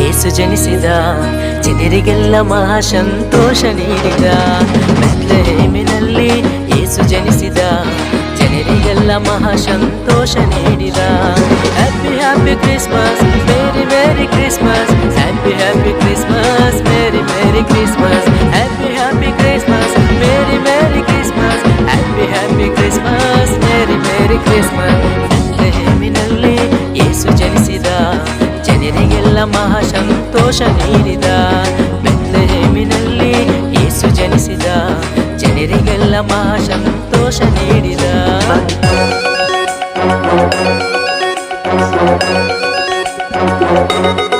ಯೇಸು ಜನಿಸಿದ, ಚಿದಿರಿಗೆಲ್ಲ ಮಹಾ ಸಂತೋಷ ನೀಡಿದ. ಬೆತ್ಲೆಹೇಮಿನಲ್ಲಿ ಏಸು ಜನಿಸಿದ, ಜನರಿಗೆಲ್ಲ ಮಹಾ ಸಂತೋಷ ನೀಡಿದ. Happy happy Christmas very very Christmas happy happy Christmas merry merry Christmas ಸಂತೋಷ ನೀಡಿದ. ಬೆತ್ಲೆಹೇಮಿನಲ್ಲಿ ಏಸು ಜನಿಸಿದ. ಜನರಿಗೆಲ್ಲ ಮಹಾ ಸಂತೋಷ ನೀಡಿದ. ಕಷ್ಟ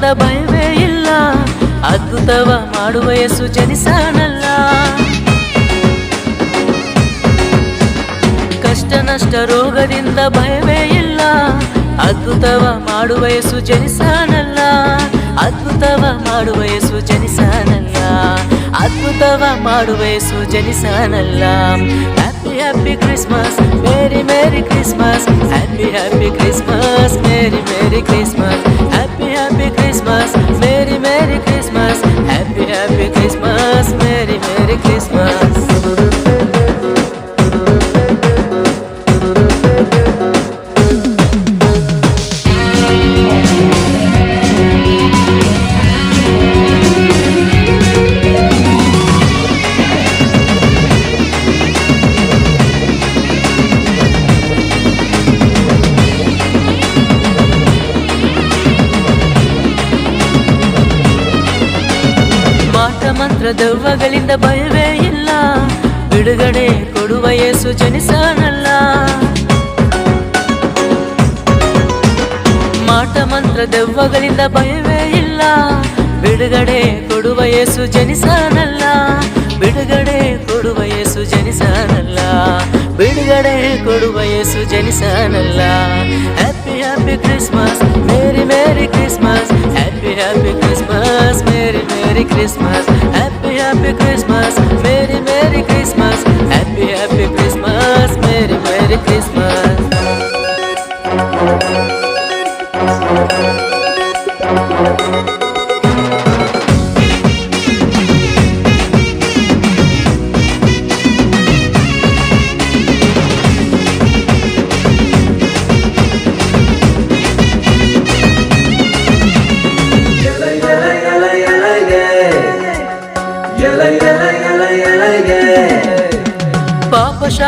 ರೋಗದಿಂದ ಭಯವೇ ಇಲ್ಲ. ಅದ್ಭುತವ ಮಾಡುವ ಯೇಸು ಜನಿಸಾನಲ್ಲ. ಕಷ್ಟ ನಷ್ಟ ರೋಗದಿಂದ ಭಯವೇ ಇಲ್ಲ. ಅದ್ಭುತವ ಮಾಡುವ ಯೇಸು ಜನಿಸಾನಲ್ಲ. ಅದ್ಭುತವ ಮಾಡುವ ಯೇಸು ಜನಿಸಾನಲ್ಲ. ಅದ್ಭುತವ ಮಾಡುವ ಯೇಸು ಜನಿಸಾನಲ್ಲ. Happy happy Christmas merry merry Christmas happy happy Christmas merry merry Christmas happy happy Christmas ಮಂತ್ರ ದೆವ್ವಗಳಿಂದ ಭಯವೇ ಇಲ್ಲ. ಬಿಡುಗಡೆ ಕೊಡುವ ಯೇಸು ಜನಿಸಾನಲ್ಲ. ಮಾಟ ಮಂತ್ರ ದೆವ್ವಗಳಿಂದ ಭಯವೇ ಇಲ್ಲ. ಬಿಡುಗಡೆ ಕೊಡುವ ಯೇಸು ಜನಿಸಾನಲ್ಲ. ಬಿಡುಗಡೆ ಕೊಡುವ ಯೇಸು ಜನಿಸಾನಲ್ಲ. ಬಿಡುಗಡೆ ಕೊಡುವ Yesu ಜನಿಸಾನಲ್ಲ. Happy happy Christmas merry merry Christmas merry merry Christmas happy happy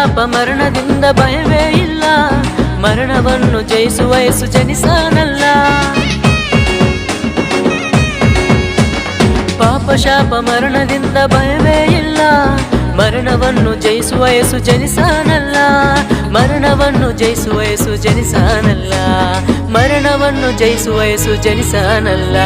ಶಾಪ ಮರಣದಿಂದ ಭಯವೇ ಇಲ್ಲ. ಮರಣವನ್ನು ಜಯಿಸುವ ವಯಸ್ಸು ಜನಿಸಾನಲ್ಲ. ಪಾಪ ಶಾಪ ಮರಣದಿಂದ ಭಯವೇ ಇಲ್ಲ. ಮರಣವನ್ನು ಜಯಿಸುವ ವಯಸ್ಸು ಜನಿಸಾನಲ್ಲ. ಮರಣವನ್ನು ಜಯಿಸುವ ಯೇಸು ಜನಿಸಾನಲ್ಲ. ಮರಣವನ್ನು ಜಯಿಸುವ ಯೇಸು ಜನಿಸಾನಲ್ಲ.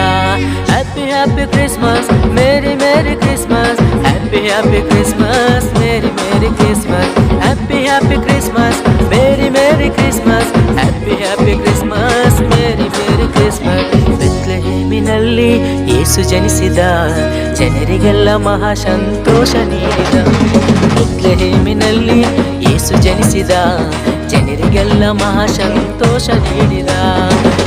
Happy happy Christmas merry merry Christmas happy happy Christmas merry merry Christmas happy happy Christmas merry merry Christmas happy happy Christmas merry merry Christmas ಬೆತ್ಲಹೇಮಿನಲ್ಲಿ ಯೇಸು ಜನಿಸಿದ ಜನರಿಗೆಲ್ಲ ಮಹಾ ಸಂತೋಷ ನೀಡಿದ. ಬೆತ್ಲೆಹೇಮಿನಲ್ಲಿ ಯೇಸು ಜನಿಸಿದ ಜನರಿಗೆಲ್ಲ ಮಹಾ ಸಂತೋಷ ನೀಡಿದ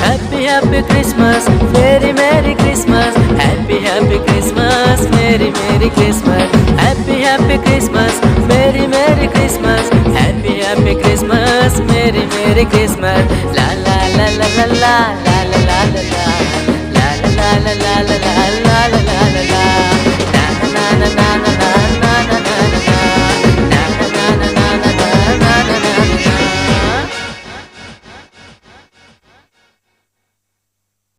happy happy Christmas merry merry Christmas happy happy Christmas merry merry Christmas happy happy Christmas merry merry Christmas happy happy Christmas merry merry Christmas ಲಾ ಲಾ ಲಾ ಲಾ ಲಾ ಲಾ